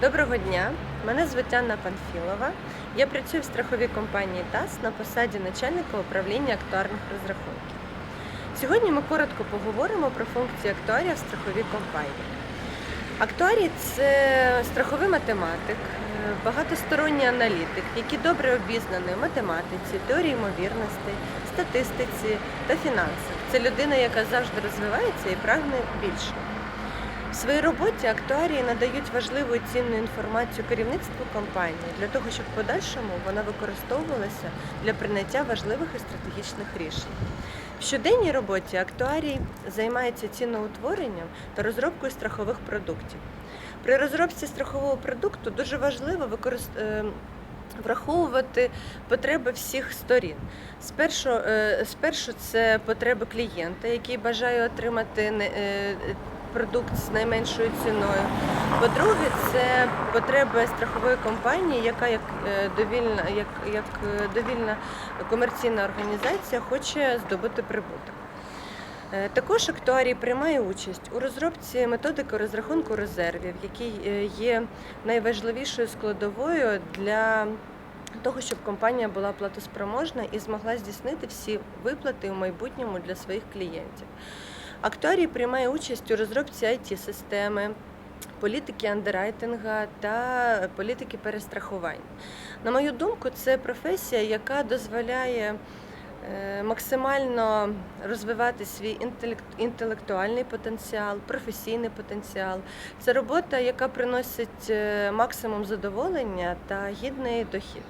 Доброго дня, мене звуть Анна Панфілова. Я працюю в страховій компанії ТАС на посаді начальника управління актуарних розрахунків. Сьогодні ми коротко поговоримо про функції актуарія в страховій компанії. Актуарій це страховий математик, багатосторонній аналітик, який добре обізнаний у математиці, теорії ймовірностей, статистиці та фінансах. Це людина, яка завжди розвивається і прагне більшого. В своїй роботі актуарії надають важливу і цінну інформацію керівництву компанії для того, щоб в подальшому вона використовувалася для прийняття важливих і стратегічних рішень. В щоденній роботі актуарій займається ціноутворенням та розробкою страхових продуктів. При розробці страхового продукту дуже важливо використ... е, враховувати потреби всіх сторін. Спершу, е, спершу це потреби клієнта, який бажає отримати е, продукт з найменшою ціною. По-друге, це потреби страхової компанії, яка як е, довільна, як, як е, довільна комерційна організація хоче здобути прибуток. Е, Також актуарій приймає участь у розробці методики розрахунку резервів, який є найважливішою складовою для того, щоб компанія була платоспроможна і змогла здійснити всі виплати у майбутньому для своїх клієнтів. Актуарій приймає участь у розробці IT-системи, політики андеррайтинга та політики перестрахування. На мою думку, це професія, яка дозволяє е, максимально розвивати свій інтелектуальний потенціал, професійний потенціал. Це робота, яка приносить е, максимум задоволення та гідний дохід.